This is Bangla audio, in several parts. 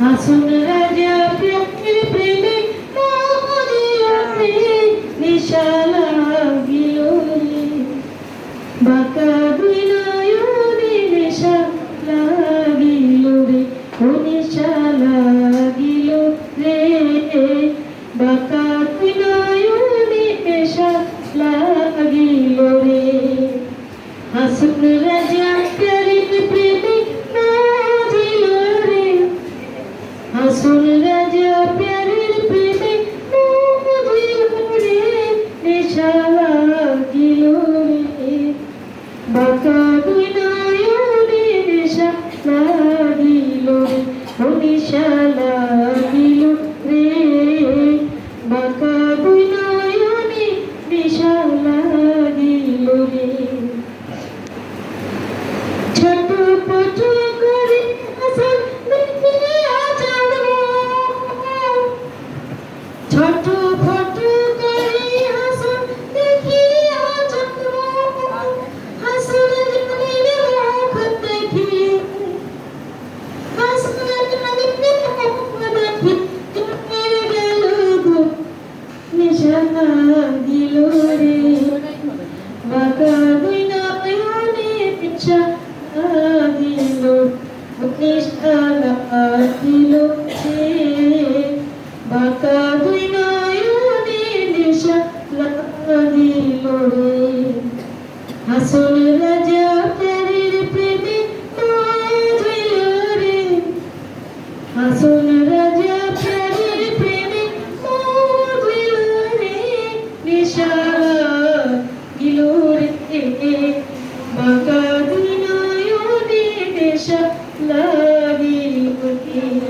হাসুন রাজা প্রেমে মহাদিয়াতে নিশা লাগিল বাঁকা দুই নয়নে নেশা লাগিল রে ও নেশা লাগিল রে বাঁকা দুই নয়নে নেশা লাগিল রে হাসুন রাজা ও নেশা লাগিল রে বাঁকা দুই নয়নে নেশা দুই নয়নে নিশা দিল রে হাসন রাজা প্যারির প্রেমে রে হাসন রাজা প্যারির প্রেমে রে নিশা দিল রে। বাঁকা দুই নয়নে নেশা লাগিল রে।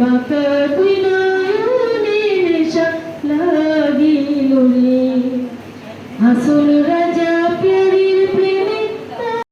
বাঁকা